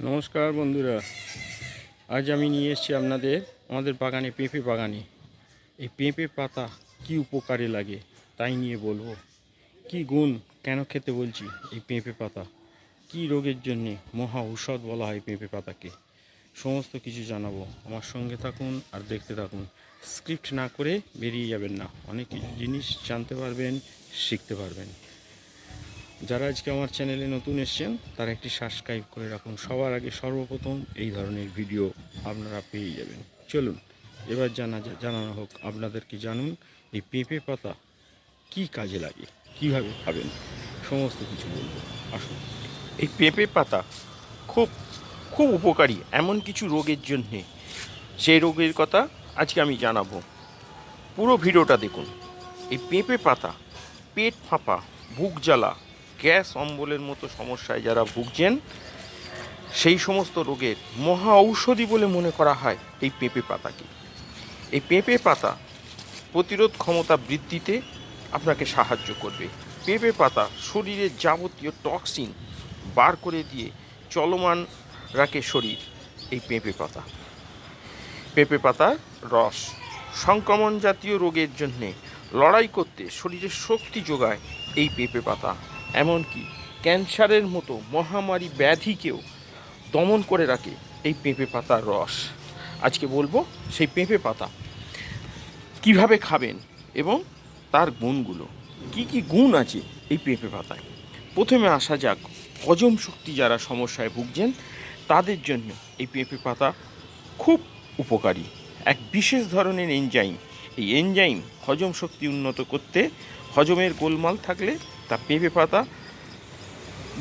নমস্কার বন্ধুরা। আজ আমি নিয়ে এসেছি আপনাদের, আমাদের বাগানে পেঁপে বাগানে। এই পেঁপে পাতা কি উপকারে লাগে তাই নিয়ে বলব। কি গুণ কেন খেতে বলছি এই পেঁপে পাতা? কি রোগের জন্যে মহা ঔষধ বলা হয় পেঁপে পাতাকে? সমস্ত কিছু জানাব। আমার সঙ্গে থাকুন আর দেখতে থাকুন। স্ক্রিপ্ট না করে বেরিয়ে যাবেন না। অনেক কিছু জিনিস জানতে পারবেন, শিখতে পারবেন। যারা আজকে আমার চ্যানেলে নতুন এসেছেন, তারা একটি সাবস্ক্রাইব করে রাখুন। সবার আগে সর্বপ্রথম এই ধরনের ভিডিও আপনারা পেয়ে যাবেন। চলুন, এবার জানা জানানো হোক আপনাদেরকে জানুন, এই পেঁপে পাতা কি কাজে লাগে? কীভাবে খাবেন? সমস্ত কিছু বলব। আসুন। এই পেঁপে পাতা খুব খুব উপকারী এমন কিছু রোগের জন্যে। সেই রোগের কথা আজকে আমি জানাব। পুরো ভিডিওটা দেখুন। এই পেঁপে পাতা, পেট ফাঁপা, বুক জ্বালা গ্যাস অম্বলের মতো সমস্যায় যারা ভুগছেন, সেই সমস্ত রোগের মহা ঔষধি বলে মনে করা হয় এই পেঁপে পাতাকে। এই পেঁপে পাতা প্রতিরোধ ক্ষমতা বৃদ্ধিতে আপনাকে সাহায্য করবে। পেঁপে পাতা শরীরের যাবতীয় টক্সিন বার করে দিয়ে চলমান রাখে শরীর, এই পেঁপে পাতা। পেঁপে পাতার রস সংক্রমণ জাতীয় রোগের জন্যে লড়াই করতে শরীরে শক্তি যোগায় এই পেঁপে পাতা। এমনকি ক্যান্সারের মতো মহামারী ব্যাধিকেও দমন করে রাখে এই পেঁপে পাতার রস। আজকে বলব সেই পেঁপে পাতা কীভাবে খাবেন এবং তার গুণগুলো? কি কি গুণ আছে এই পেঁপে পাতায়? প্রথমে আসা যাক, হজম শক্তি যারা সমস্যায় ভুগছেন, তাদের জন্য এই পেঁপে পাতা খুব উপকারী। এক বিশেষ ধরনের এনজাইম এই এনজাইম হজম শক্তি উন্নত করতে হজমের গোলমাল থাকলে তা পেঁপে পাতা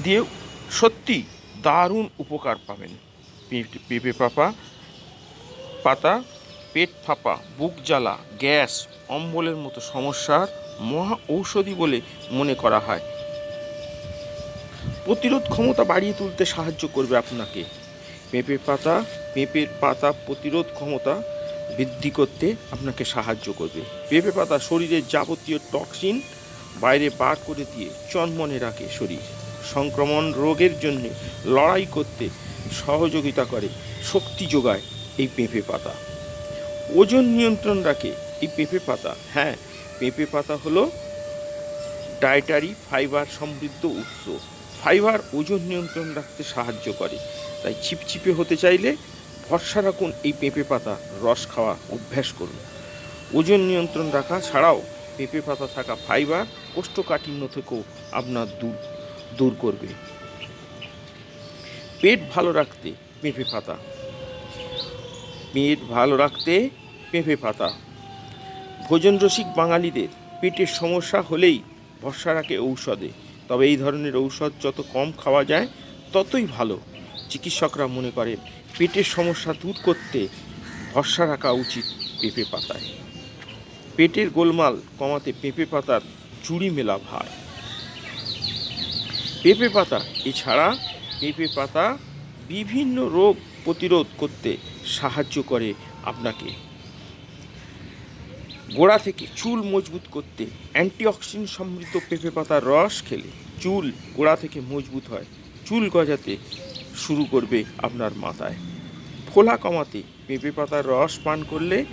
দিয়ে সত্যি দারুণ উপকার পাবেন। পেঁপে, পাপা পাতা পেট ফাঁপা, বুক জ্বালা, গ্যাস, অম্বলের মতো সমস্যার মহা ঔষধি বলে মনে করা হয়। প্রতিরোধ ক্ষমতা বাড়িয়ে তুলতে সাহায্য করবে আপনাকে। পেঁপে পাতা পেঁপের পাতা প্রতিরোধ ক্ষমতা বৃদ্ধি করতে আপনাকে সাহায্য করবে। পেঁপে পাতা শরীরের যাবতীয় টক্সিন বাইরে বার করে দিয়ে চনমনে রাখে শরীর। সংক্রমণ রোগের জন্য লড়াই করতে সহযোগিতা করে, শক্তি যোগায় এই পেঁপে পাতা। ওজন নিয়ন্ত্রণ রাখে এই পেঁপে পাতা। হ্যাঁ পেঁপে পাতা হলো ডায়েটারি ফাইবার সমৃদ্ধ উৎস। ফাইবার ওজন নিয়ন্ত্রণ রাখতে সাহায্য করে। তাই চিপচিপে হতে চাইলে ভরসা রাখুন এই পেঁপে পাতা রস খাওয়া অভ্যাস করুন। ওজন নিয়ন্ত্রণ রাখা ছাড়াও পেঁপে পাতা থাকা ফাইবার কোষ্ঠকাঠিন্য থেকেও আপনার দূর দূর করবে। পেট ভালো রাখতে পেঁপে পাতা। পেট ভালো রাখতে পেঁপে পাতা। ভোজন রসিক বাঙালিদের পেটের সমস্যা হলেই ভরসা রাখে ঔষধে। তবে এই ধরনের ঔষধ যত কম খাওয়া যায়, ততই ভালো। চিকিৎসকরা মনে করেন, পেটের সমস্যা দূর করতে ভরসা রাখা উচিত পেঁপে পাতায়। পেটের গোলমাল কমাতে পেঁপে পাতার চুড়ি মেলা ভার। পেঁপে পাতা এছাড়া পেঁপে পাতা বিভিন্ন রোগ প্রতিরোধ করতে সাহায্য করে আপনাকে। গোড়া থেকে চুল মজবুত করতে অ্যান্টিঅক্সিডেন্ট সমৃদ্ধ পেঁপে পাতার রস খেলে চুল গোড়া থেকে মজবুত হয়। চুল গজাতে শুরু করবে আপনার মাথায়। ফোলা কমাতে পেঁপে পাতার রস পান করলে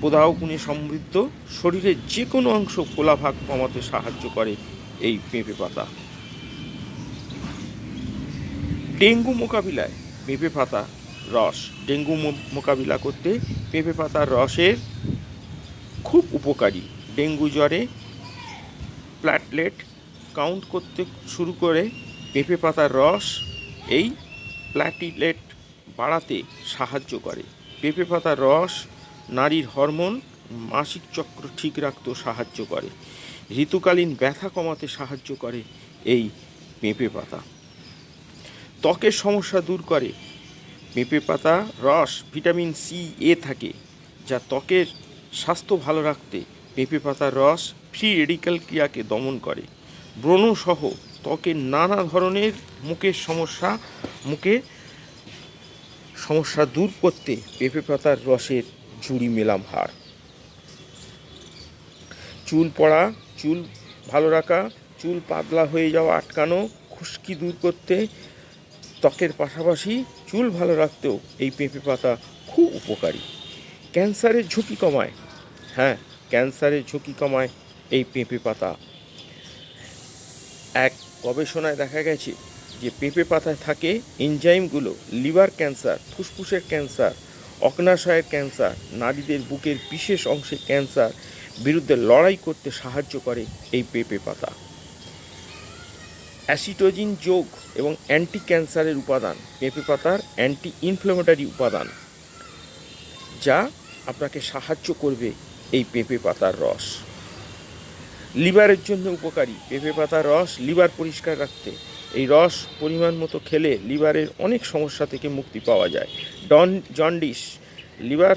প্রদাহ গুণে সমৃদ্ধ। শরীরের যে কোনো অংশ ফোলা ভাগ কমাতে সাহায্য করে এই পেঁপে পাতা। ডেঙ্গু মোকাবিলায় পেঁপে পাতা রস। ডেঙ্গু মোকাবিলা করতে পেঁপে পাতার রসের খুব উপকারী। ডেঙ্গু জ্বরে প্ল্যাটলেট কাউন্ট করতে শুরু করে পেঁপে পাতার রস এই প্ল্যাটিলেট বাড়াতে সাহায্য করে। পেঁপে পাতার রস নারীর হরমোন মাসিক চক্র ঠিক রাখতেও সাহায্য করে। ঋতুকালীন ব্যথা কমাতে সাহায্য করে এই পেঁপে পাতা। ত্বকের সমস্যা দূর করে। পেঁপে পাতা রস, ভিটামিন সি, এ থাকে, যা ত্বকের স্বাস্থ্য ভালো রাখতে পেঁপে পাতার রস, ফ্রি রেডিক্যাল ক্রিয়াকে দমন করে। ব্রণসহ ত্বকের নানা ধরনের মুখের সমস্যা, মুখে সমস্যা দূর করতে পেঁপে পাতার রসের ঝুড়ি মেলাম হার। চুল পড়া, চুল ভালো রাখা, চুল পাতলা হয়ে যাওয়া আটকানো, খুশকি দূর করতে, ত্বকের পাশাপাশি চুল ভালো রাখতেও এই পেঁপে পাতা খুব উপকারী। ক্যান্সারের ঝুঁকি কমায়। হ্যাঁ ক্যান্সারের ঝুঁকি কমায় এই পেঁপে পাতা। এক গবেষণায় দেখা গেছে যে পেঁপে পাতায় থাকে এনজাইমগুলো, লিভার ক্যান্সার, ফুসফুসের ক্যান্সার অগ্নাশয়ের ক্যান্সার, নারীদের বুকের বিশেষ অংশে ক্যান্সার বিরুদ্ধে লড়াই করতে সাহায্য করে এই পেঁপে পাতা। অ্যাসিটোজিন যোগ এবং অ্যান্টি ক্যান্সারের উপাদান, পেঁপে পাতার অ্যান্টি ইনফ্লেমেটারি উপাদান, যা আপনাকে সাহায্য করবে এই পেঁপে পাতার রস। লিভারের জন্য উপকারী, পেঁপে পাতার রস লিভার পরিষ্কার রাখতে এই রস পরিমাণ মতো খেলে লিভারের অনেক সমস্যা থেকে মুক্তি পাওয়া যায়। ডন, জন্ডিস, লিভার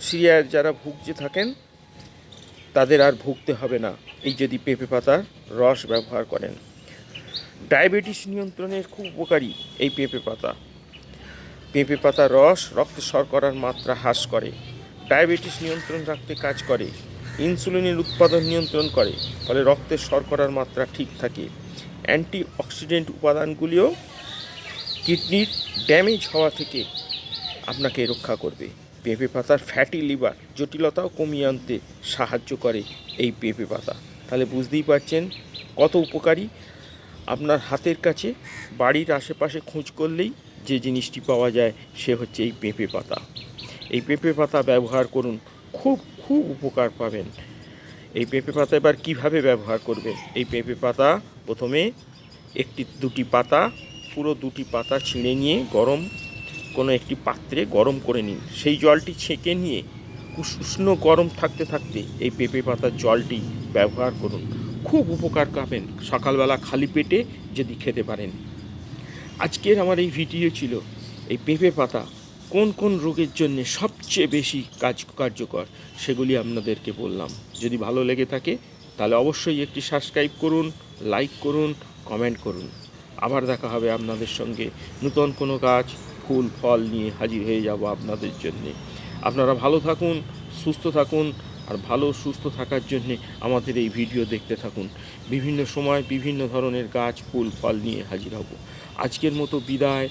সিরিয়ার যারা ভুগতে থাকেন, তাদের আর ভুগতে হবে না। এই যদি পেঁপে পাতার রস ব্যবহার করেন। ডায়াবেটিস নিয়ন্ত্রণের খুব উপকারী এই পেঁপে পাতা। পেঁপে পাতার রস রক্তে শর্করার মাত্রা হ্রাস করে। ডায়াবেটিস নিয়ন্ত্রণ রাখতে কাজ করে। ইনসুলিনের উৎপাদন নিয়ন্ত্রণ করে, ফলে রক্তের শর্করার মাত্রা ঠিক থাকে। অ্যান্টি অক্সিডেন্ট উপাদানগুলিও কিডনির ড্যামেজ হওয়া থেকে আপনাকে রক্ষা করবে। পেঁপে পাতার ফ্যাটি লিভার জটিলতাও কমিয়ে আনতে সাহায্য করে এই পেঁপে পাতা। তাহলে বুঝতেই পারছেন কত উপকারী আপনার হাতের কাছে বাড়ির আশেপাশে খোঁজ করলেই যে জিনিসটি পাওয়া যায় সে হচ্ছে এই পেঁপে পাতা। এই পেঁপে পাতা ব্যবহার করুন, খুব খুব উপকার পাবেন। এই পেঁপে পাতা এবার কীভাবে ব্যবহার করবে? এই পেঁপে পাতা প্রথমে একটি, দুটি পাতা, পুরো দুটি পাতা ছিঁড়ে নিয়ে গরম কোনো একটি পাত্রে গরম করে নিন। সেই জলটি ছেঁকে নিয়ে উষ- উষ্ণ গরম থাকতে থাকতে এই পেঁপে পাতার জলটি ব্যবহার করুন। খুব উপকার পাবেন। সকালবেলা খালি পেটে যদি খেতে পারেন। আজকের আমার এই ভিডিও ছিল এই পেঁপে পাতা কোন কোন রোগের জন্য সবচেয়ে বেশি কাজ কার্যকর সেগুলি আপনাদেরকে বললাম। যদি ভালো লেগে থাকে, তাহলে অবশ্যই একটি সাবস্ক্রাইব করুন লাইক করুন কমেন্ট করুন। আবার দেখা হবে আপনাদের সঙ্গে নূতন কোনো কাজ, ফুল, ফল নিয়ে হাজির হয়ে যাব আপনাদের জন্যে। আপনারা ভালো থাকুন, সুস্থ থাকুন, আর ভালো, সুস্থ থাকার জন্যে আমাদের এই ভিডিও দেখতে থাকুন। বিভিন্ন সময় বিভিন্ন ধরনের গাছ, ফুল, ফল নিয়ে হাজির হব। আজকের মতো বিদায়।